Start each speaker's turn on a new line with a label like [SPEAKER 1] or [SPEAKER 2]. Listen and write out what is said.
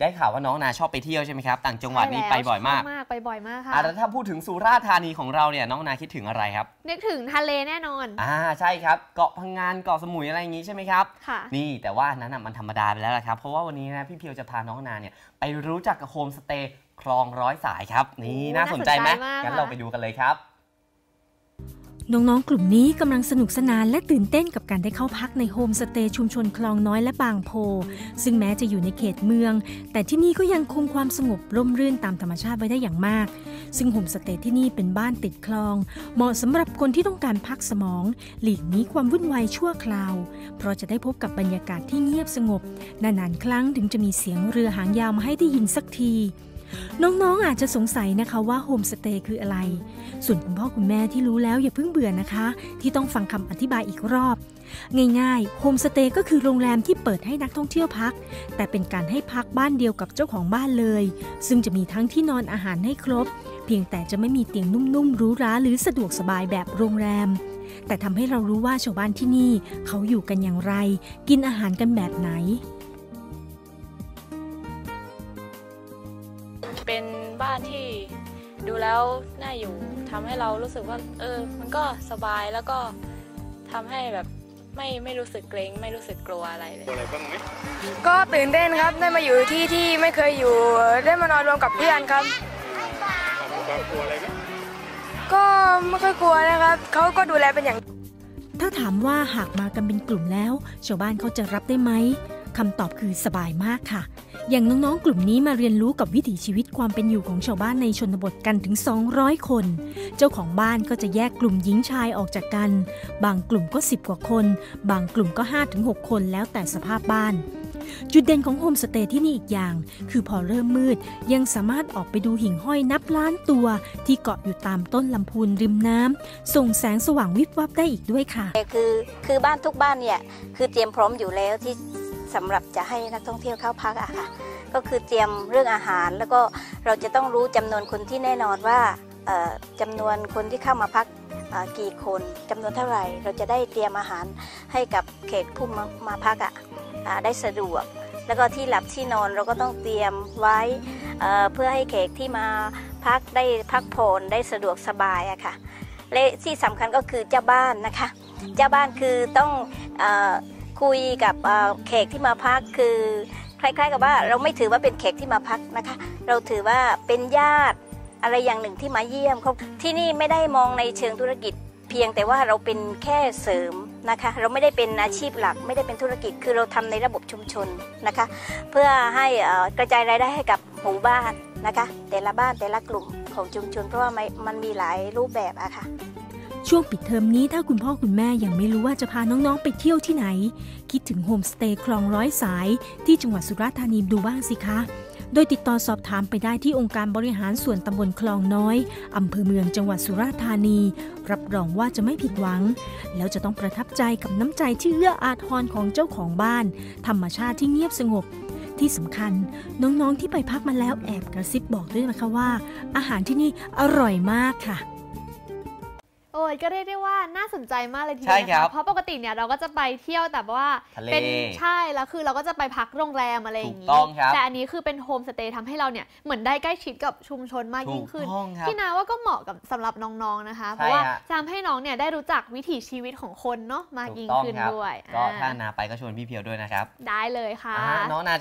[SPEAKER 1] ได้ข่าวว่าน้องนาชอบไปเที่ยวใช่ไหมครับ ต่างจังหวัดนี้ไปบ่อยมาก
[SPEAKER 2] ชมากไปบ่อยมากค่ะ
[SPEAKER 1] อะแล้วถ้าพูดถึงสุราษฎร์ธานีของเราเนี่ยน้องนาคิดถึงอะไรครับ
[SPEAKER 2] นึกถึงทะเลแน่นอน
[SPEAKER 1] อ่าใช่ครับ เกาะพังงานเกาะสมุยอะไรอย่างงี้ใช่ไหมครับ
[SPEAKER 2] ค่ะ
[SPEAKER 1] นี่แต่ว่านั้นนะมันธรรมดาไปแล้วละครับ เพราะว่าวันนี้นะพี่เพียวจะพาน้องนาเนี่ยไปรู้จักกับโฮมสเตย์คลองร้อยสายครับ นี่
[SPEAKER 2] โอ้
[SPEAKER 1] น่าสนใจไหม
[SPEAKER 2] น่าสนใจมาก
[SPEAKER 1] งั้น
[SPEAKER 2] ค่ะ
[SPEAKER 1] เราไปดูกันเลยครับ
[SPEAKER 3] น้องๆ กลุ่มนี้กำลังสนุกสนานและตื่นเต้นกับการได้เข้าพักในโฮมสเตย์ชุมชนคลองน้อยและบางโพ ซึ่งแม้จะอยู่ในเขตเมือง แต่ที่นี่ก็ยังคงความสงบร่มรื่นตามธรรมชาติไว้ได้อย่างมาก ซึ่งโฮมสเตย์ที่นี่เป็นบ้านติดคลอง เหมาะสำหรับคนที่ต้องการพักสมอง หลีกหนีความวุ่นวายชั่วคราว เพราะจะได้พบกับบรรยากาศที่เงียบสงบนานๆครั้งถึงจะมีเสียงเรือหางยาวมาให้ได้ยินสักที น้องๆอาจจะสงสัยนะคะว่าโฮมสเตย์คืออะไร ส่วนคุณพ่อคุณแม่ที่รู้แล้วอย่าเพิ่งเบื่อนะคะ ที่ต้องฟังคำอธิบายอีกรอบ ง่ายๆโฮมสเตย์ก็คือโรงแรมที่เปิดให้นักท่องเที่ยวพัก แต่เป็นการให้พักบ้านเดียวกับเจ้าของบ้านเลย ซึ่งจะมีทั้งที่นอนอาหารให้ครบ เพียงแต่จะไม่มีเตียงนุ่มๆหรูหราหรือสะดวกสบายแบบโรงแรม แต่ทำให้เรารู้ว่าชาวบ้านที่นี่ เขาอยู่กันอย่างไร กินอาหารกันแบบไหน
[SPEAKER 4] เป็นบ้านที่ดูแล้วน่าอยู่ทำให้เรารู้สึกว่า เออ มันก็สบายแล้วก็ทำให้แบบไม่ไม่รู้สึกเกรงไม่รู้สึกกลัวอะไรเลย
[SPEAKER 5] ก็ตื่นเต้นครับได้มาอยู่ที่ที่ไม่เคยอยู่ได้มานอนรวมกับเพื่อนครับก็ไม่ค่อยกลัวนะครับเขาก็ดูแลเป็นอย่าง
[SPEAKER 3] ถ้าถามว่าหากมากันเป็นกลุ่มแล้ว ชาวบ้านเขาจะรับได้ไหม คำตอบคือสบายมากค่ะ อย่างน้องๆ กลุ่มนี้มาเรียนรู้กับวิถีชีวิตความเป็นอยู่ของชาวบ้านในชนบทกันถึง 200 คน เจ้าของบ้านก็จะแยกกลุ่มหญิงชายออกจากกัน บางกลุ่มก็ 10 กว่าคน บางกลุ่มก็ 5-6 คนแล้วแต่สภาพบ้านจุดเด่นของโฮมสเตย์ที่นี่อีกอย่าง คือพอเริ่มมืดยังสามารถออกไปดูหิ่งห้อยนับล้านตัว ที่เกาะอยู่ตามต้นลำพูนริมน้ำส่งแสงสว่างวิบวับได้อีกด้วยค่ะ
[SPEAKER 6] คือคือบ้านทุกบ้านเนี่ย คือเตรียมพร้อมอยู่แล้วที่ สำหรับจะให้นักท่องเที่ยวเข้าพักอะค่ะ ก็คือเตรียมเรื่องอาหาร แล้วก็เราจะต้องรู้จำนวนคนที่แน่นอนว่าเอ่อจำนวนคนที่เข้ามาพักกี่คนจำนวนเท่าไหร่ เราจะได้เตรียมอาหารให้กับแขกผู้มามาพักอะอ่าได้สะดวก แล้วก็ที่หลับที่นอนเราก็ต้องเตรียมไว้เพื่อให้แขกที่มาพักได้พักผ่อนได้สะดวกสบายอะค่ะและที่สำคัญก็คือเจ้าบ้านนะคะ เจ้าบ้านคือต้องอ คุยกับเอ่อแขกที่มาพักคือคล้ายๆกับว่าเราไม่ถือว่าเป็นแขกที่มาพักนะคะ เราถือว่าเป็นญาติอะไรอย่างหนึ่งที่มาเยี่ยมเขาที่นี่ไม่ได้มองในเชิงธุรกิจ เพียงแต่ว่าเราเป็นแค่เสริมนะคะ เราไม่ได้เป็นอาชีพหลัก ไม่ได้เป็นธุรกิจคือเราทำในระบบชุมชนนะคะ เพื่อให้กระจายรายได้ให้กับหมู่บ้านนะคะ แต่ละบ้านแต่ละกลุ่มของชุมชนเพราะว่ามันมันมีหลายรูปแบบอะค่ะ
[SPEAKER 3] ช่วงปิดเทอมนี้ถ้าคุณพ่อคุณแม่ยังไม่รู้ว่าจะพาน้องๆไปเที่ยวที่ไหน คิดถึงโฮมสเตย์คลองร้อยสาย ที่จังหวัดสุราษฎร์ธานีดูบ้างสิคะ โดยติดต่อสอบถามไปได้ที่องค์การบริหารส่วนตำบลคลองน้อย อำเภอเมืองจังหวัดสุราษฎร์ธานี รับรองว่าจะไม่ผิดหวัง แล้วจะต้องประทับใจกับน้ำใจที่เอื้ออาทรของเจ้าของบ้าน ธรรมชาติที่เงียบสงบที่สำคัญน้องๆที่ไปพักมาแล้วแอบกระซิบบอกด้วยนะคะว่า อาหารที่นี่อร่อยมากค่ะ
[SPEAKER 2] โอ้ยก็เรียกได้ว่าน่าสนใจมากเลยที
[SPEAKER 1] ใช่
[SPEAKER 2] เดียว
[SPEAKER 1] ครั
[SPEAKER 2] นะ
[SPEAKER 1] บ
[SPEAKER 2] คะเพราะปกติเนี่ยเราก็จะไปเที่ยวแต่ว่า
[SPEAKER 1] ทะเล
[SPEAKER 2] เป็นใช่แล้วคือเราก็จะไปพักโรงแรมอะไรอย่าง
[SPEAKER 1] ถู
[SPEAKER 2] นี้
[SPEAKER 1] กต้องครับ
[SPEAKER 2] แต่อันนี้คือเป็นโฮมสเตย์ทำให้เราเนี่ยเหมือนได้ใกล้ชิดกับชุมชนมากยิ่งขึ้น
[SPEAKER 1] ถูกต้องครับ
[SPEAKER 2] พี่นาว่าก็เหมาะกับสำหรับน้องๆนะคะ
[SPEAKER 1] ใช่
[SPEAKER 2] เพราะว่า
[SPEAKER 1] ฮะ
[SPEAKER 2] จะทำให้น้องเนี่ยได้รู้จักวิถีชีวิตของคนเนาะมาก
[SPEAKER 1] ถูก
[SPEAKER 2] ยิ่ง
[SPEAKER 1] ต้อง
[SPEAKER 2] ขึ้น
[SPEAKER 1] ครับ
[SPEAKER 2] ด้วย
[SPEAKER 1] ก็
[SPEAKER 2] อ่า
[SPEAKER 1] ถ้านาไปก็ชวนพี่เพียวด้วยนะครับ
[SPEAKER 2] ได้เลยค่ะ
[SPEAKER 1] อ่าน้องนา